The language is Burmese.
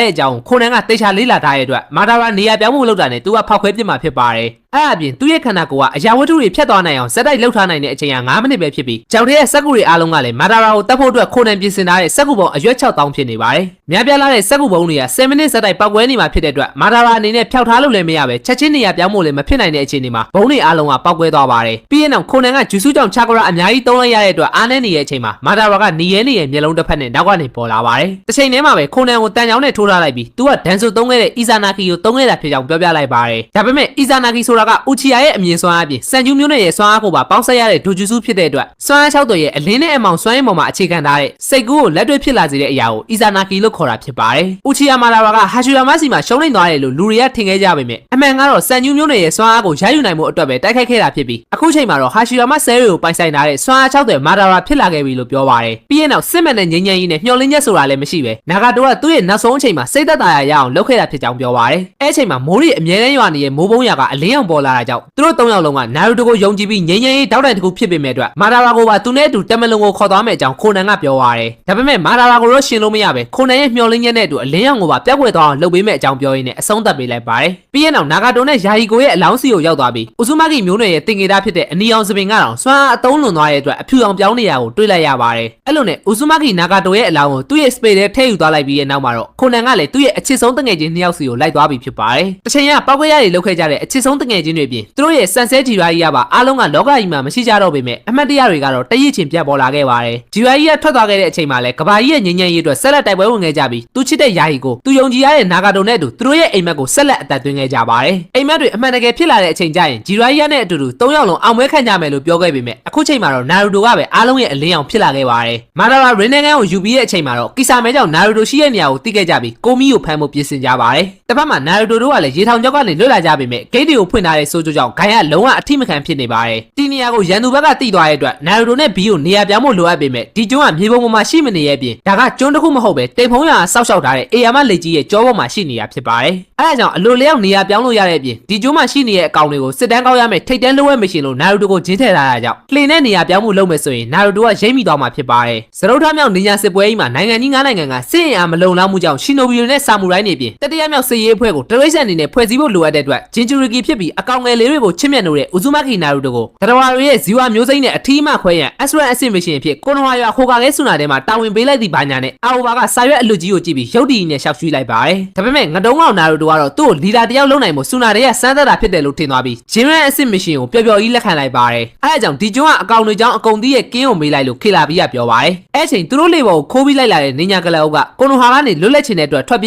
တဲ့အကြောင်းကိုခိုနန်ကတေချာလေးလာထားတဲ့အတွက်မာတာရာနေရာပြောင်းမှုလုပ်တာနဲ့သူကဖောက်ခွဲပြစ်မှာဖြစ်ပါတယ်အဲ့အပြင်သူ့ရဲ့ခန္ဓာကိုယ်ကအရာဝတ္ထုတွေဖြတ်သွားနိုင်အောင်စက်တိုက်လှုပ်ထားနိုင်တဲ့အချိန်က9မိနစ်ပဲဖြစ်ပြီးကြောင်တဲ့စက်ကူတွေအားလုံးကလည်းမာတာရာကိုတတ်ဖို့အတွက်ခိုနန်ပြင်ဆင်ထားတဲ့စက်ကူပုံအရွက်6000ဖြစ်နေပါတယ်။များပြားလာတဲ့စက်ကူပုံတွေက10မိနစ်စက်တိုက်ပောက်ကွဲနေမှာဖြစ်တဲ့အတွက်မာတာရာအနေနဲ့ဖျောက်ထားလို့လည်းမရပဲချက်ချင်းနေရာပြောင်းဖို့လည်းမဖြစ်နိုင်တဲ့အခြေအနေမှာဘုံတွေအားလုံးကပောက်ကွဲသွားပါတယ်။ပြီးရင်တော့ခိုနန်ကဂျူဆူကြောင့်ချာကရာအများကြီးသုံးလိုက်ရတဲ့အတွက်အားနည်းနေတဲ့အချိန်မှာမာတာရာကနေရဲနေရဲ့မျက်လုံးတစ်ဖက်နဲ့နောက်ကနေပေါ်လာပါတယ်။တစ်ချိန်တည်းမှာပဲခိုနန်ကိုတန်ကြောင်နဲ့ထိုးထားလိုက်ပြီးသူကဒန်ဆိုသုံးခဲ့တဲ့အီဇာနာကီကိုသုံးခဲ့တာဖြစ်ကြောင်းပြောပြလိုက်ပါတယ်။ဒါပေမဲ့အီဇာနာကီဆိုတာကဥချီယာရဲ့အမြင်စွမ်းအားဖြင့်စန်ဂျူးမျိုးနဲ့ရဲ့စွမ်းအားကိုပါပေါင်းစပ်ရတဲ့ဒိုဂျူဆူဖြစ်တဲ့အတွက်စွမ်းအား၆တော်ရဲ့အလင်းနဲ့အမောင်စွမ်းရည်ပေါ်မှာအခြေခံထားတဲ့စိတ်ကူးကိုလက်တွေ့ဖြစ်လာစေတဲ့အရာကိုအီဇာနာကီလို့ခေါ်တာဖြစ်ပါတယ်။ဥချီယာမာလာရာကဟာရှူယာမစီမှာရှုံးနေသွားတယ်လို့လူတွေကထင်ခဲ့ကြပေမဲ့အမှန်ကတော့စန်ဂျူးမျိုးနဲ့ရဲ့စွမ်းအားကိုရယူနိုင်မှုအတွက်ပဲတိုက်ခိုက်ခဲ့တာဖြစ်ပြီးအခုချိန်မှာတော့ဟာရှူယာမဆဲတွေကိုပိုင်ဆိုင်ထားတဲ့စွမ်းအား၆တော်မာဒါရာဖြစ်လာခဲ့ပြီလို့ပြောပါတယ်။ပြီးရင်တော့စစ်မှန်တဲ့ငြိမ်းချမ်းရေးနဲ့မျှော်လင့်ချက်ဆိုတာလည်းမရှိပဲနာဂါတိုကသူ့ရဲ့နောက်ဆုံးအချိန်မှာစိတ်သက်သာရရအောင်လုပ်ခဲ့တာဖြစ်ကြောင်းပြောပါတယ်။အဲအချိန်မှာမိုးရီအမြဲတမ်းရွာနေတဲ့မိုးပုံးရွာကအလင်းအောင်ပေါ်လာတာကြောင့်သူတို့၃ယောက်လုံးကနာရူတိုကိုယုံကြည်ပြီးငြိမ်းချမ်းရေးတောက်တိုင်တစ်ခုဖြစ်ပေမဲ့အတွက်မာဒါရာကိုပါသူနဲ့အတူတမလုံကိုခေါ်သွားမယ်အကြောင်းခိုနန်ကပြောပါတယ်။ဒါပေမဲ့မာဒါရာကိုတော့ရှင်လို့မရပဲခိုနန်ရဲ့မျှော်လင့်ချက်နဲ့အတူအလင်းအောင်ကိုပါပြက်ကွယ်သွားအောင်လုပ်ပေးမယ်အကြောင်းပြောရင်းနဲ့အဆုံးသတ်ပေးလိုက်ပါတယ်။ပြီးရင်တော့နာဂါတိုနဲ့ယာယီကိုရဲ့အလောင်းစီကိုရောက်သွားပြီးဥဇူမာကီမျိုးနွယ်ရဲ့တင်ငေတာဖြစ်တဲ့အနီအောင်စပင်ကတော့စွမ်းအားအသုံးလွန်သွားတဲ့အတွက်အဖြူအောင်ပြောင်းနေရကိုတွေးလိုက်ရပါတယ်။အဲ့လိုနဲ့ဥဇူမာကီနာဂါတိုရဲ့အလောင်းကိုသူ့ရဲ့စပေထဲထည့်ယူသွားလိုက်ပြီးတဲ့နောက်မှာတော့ခိုနန်ကလည်းသူ့ရဲ့အချစ်ဆုံးတငယ်ချင်းနှစ်ယောက်စီကိုလိုက်သွားပြီးဖြစ်ပါတယ်။တစ်ချိန်ကပောက်ကွဲရတွေလောက်ခဲ့ကြတဲ့အချစ်ဆုံးတငယ်ချင်းတွေပြင်သူတို့ရဲ့စန်ဆဲဂျီရာကြီးကပါအားလုံးကလောကကြီးမှာမရှိကြတော့ပေမဲ့အမှတ်တရတွေကတော့တရစ်ချင်းပြတ်ပေါ်လာခဲ့ပါတယ်။ဂျီရာကြီးကထွက်သွားခဲ့တဲ့အချိန်မှာလည်းကဘာကြီးရဲ့ငြိမ်းချမ်းရေးအတွက်ဆက်လက်တိုက်ပွဲဝင်ခဲ့ကြပြီးသူချစ်တဲ့ယာယီကိုသူယုံကြည်ရတဲ့နာဂါတိုနဲ့အတူသူတို့ရဲ့အိမ်မက်ကိုဆက်လက်အသက်သွင်းခဲ့ကြပါတယ်။အိမ်မက်တွေအမှန်တကယ်ဖြစ်လာတဲ့အချိန်ကျရင်ဂျီရာကြီးနဲ့အတူတူ၃ယောက်လုံးအောင်ပွဲခံကြမယ်လို့ပြောခဲ့ပေမဲ့အခုချိန်မှာတော့နာရူတိုကပဲအားလုံးရဲ့အလင်းအောင်ဖြစ်လာခဲ့ပါတယ်။မာဒါရာရင်းနေကန်ကိုယူပြီးတဲ့အချိန်မှာတော့ကီဆာမဲကြောင့်နာရူတိုရှိတဲ့နေရာကိုတိခဲ့ကြပြီးကိုမီကိုဖမ်းဖို့ပြင်ဆင်ကြပါတယ်။တစ်ဖက်မှာနာရူတိုတို့ကလည်းရေထောင်ကျောက်ကနေလွတ်လာကြပေမဲ့ဂိတ်တွေကိုဖွင့်ထားတဲ့ဆိုးကျိုးကြောင့်ဂိုင်ကလုံးဝအထိမခံဖြစ်နေပါတယ်။ဒီနေရာကိုရန်သူဘက်ကတိသွားတဲ့အတွက်နာရူတိုနဲ့ဘီကိုနေရာပြောင်းဖို့လိုအပ်ပေမဲ့ဒီကျွန်းကမြေပုံပေါ်မှာရှိမနေရဲ့ပြင်ဒါကကျွန်းတစ်ခုမဟုတ်ပဲတိမ်ဖုံးရဆောက်ရှောက်ထားတဲ့အေယာမလက်ကြီးရဲ့ကြောပေါ်မှာရှိနေတာဖြစ်ပါတယ်။အဲဒါကြောင့်အလိုလျောက်နေရာပြောင်းလို့ရတဲ့အပြင်ဒီကျွန်းမှာရှိနေတဲ့အကောင်တွေကိုစစ်တမ်းကောက်ရမယ်ထိတ်တန်းလိုဝဲမရှင်လို့နာရူတိုကိုဂျင်းထည့်ထားတာကြောင့်လှေနဲ့နေရာပြောင်းမှုလုပ်မယ်ဆိုရင်နာရူတိုကရိမ့်မိသွားမှာဖြစ်ပါတယ်။စရုပ်ထားမြောက်နေညာစစ်ပွဲကြီးမှာနိုင်ငံကြီး၅နိုင်ငံကစစ်ရင်အားမလုံလောက်မှုကြောင့်ရှင်နိုဘီတွေနဲ့ဆာမူရိုင်းတွေပြင်တတိယမြောက်စစ်ရေးအဖွဲ့ကိုတရိတ်ဆန်အနေနဲ့ဖွဲ့စည်းဖို့လိုအပ်တဲ့အတွက်ဂျင်ဂျူရီကီဖြစ်ပြီးအကောင်ငယ်လေးတွေကိုချစ်မြတ်နိုးတဲ့ဥဇူမကီနာရူတိုကိုတရဝါတွေရဲ့ဇီဝမျိုးစိမ့်နဲ့အထီးမှခွဲရန်အစရန်အဆင့်မရှင်အဖြစ်ကိုနဝါရွာခိုကာကဲဆူနာထဲမှာတာဝန်ပေးလိုက်သည့်ဘာညာနဲ့အာအိုဘာကစာရွက်အလွတ်ကြီးကိုကြည့်ပြီးရုပ်တည်နဲ့ရှောက်ရွှေ့လိုက်ပါတယ်။ဒါပေမဲ့ငတုံးကောင်နာရူတိုကတော့သူ့ကိုလီဒါတယောက်လုံးနိုင်မှုဆူနာတွေကစမ်းသပ်တာဖြစ်တယ်လို့ထင်သွားပြီးဂျင်ရန်အဆင့်မရှင်ကိုပျော်ပျော်ကြီးလက်ခံလိုက်ပါတယ်။အဲဒါကြောင့်ဒီကျွန်းကအကောင်တွေကြောင့်အကုန်သီးရဲ့ကင်းကိုမေးလိုက်လို့ခေလာပြီးကပြောပါတယ်။အဲအချိန်သူတို့လေဘော်ကိုခိုးပြီးလိုက်လာတဲ့နေညာကလအုပ်ကကိုနိုဟာကနေလွတ်လပ်ချင်တဲ့အတွက်ထွက်ပြေး